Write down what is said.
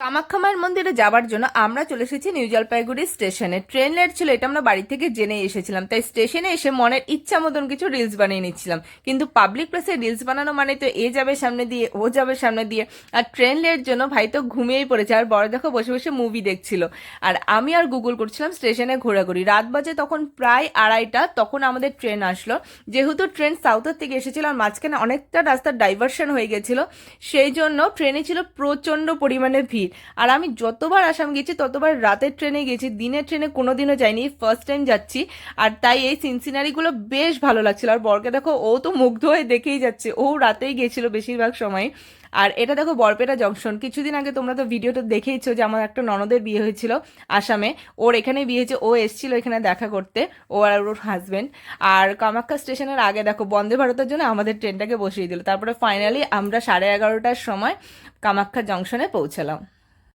কামাখ্যা মায়ের মন্দিরে যাবার জন্য আমরা চলে এসেছি নিউ জলপাইগুড়ি স্টেশনে। ট্রেন লেট ছিল, এটা আমরা বাড়ি থেকে জেনে এসেছিলাম। তাই স্টেশনে এসে মনের ইচ্ছা মতন কিছু রিলস বানিয়ে নিচ্ছিলাম। কিন্তু পাবলিক প্লেসে রিলস বানানো মানে তো এ যাবে সামনে দিয়ে, ও যাবে সামনে দিয়ে। আর ট্রেন লেট জন্য ভাই তো ঘুমিয়েই পড়েছে। আর বড় দেখো বসে বসে মুভি দেখছিল। আর আমি আর গুগল করছিলাম স্টেশনে ঘোরাঘুরি। রাত বাজে তখন প্রায় আড়াইটা, তখন আমাদের ট্রেন আসলো। যেহেতু ট্রেন সাউথের থেকে এসেছিল, আর মাঝখানে অনেকটা রাস্তার ডাইভারশন হয়ে গেছিল, সেই জন্য ট্রেনে ছিল প্রচণ্ড পরিমাণে ভিড়। আর আমি যতবার আসাম গেছি, ততবার রাতের ট্রেনে গেছি, দিনের ট্রেনে কোনোদিনও যাইনি ফার্স্ট টাইম যাচ্ছি। আর তাই এই সিনসিনারিগুলো বেশ ভালো লাগছিল। আর বরকে দেখো, ও তো মুগ্ধ হয়ে দেখেই যাচ্ছে। ও রাতেই গেছিল বেশিরভাগ সময়। আর এটা দেখো বরপেটা জংশন কিছুদিন আগে তোমরা তো ভিডিওটা দেখেইছো যে আমার একটা ননদের বিয়ে হয়েছিল আসামে। ওর এখানে বিয়ে হয়েছে, ও এসেছিল এখানে দেখা করতে, ও আর ওর হাজবেন্ড আর কামাখ্যা স্টেশনের আগে দেখো, বন্দে ভারতের জন্য আমাদের ট্রেনটাকে বসিয়ে দিল। তারপরে ফাইনালি আমরা সাড়ে এগারোটার সময় কামাখ্যা জংশনে পৌঁছালাম।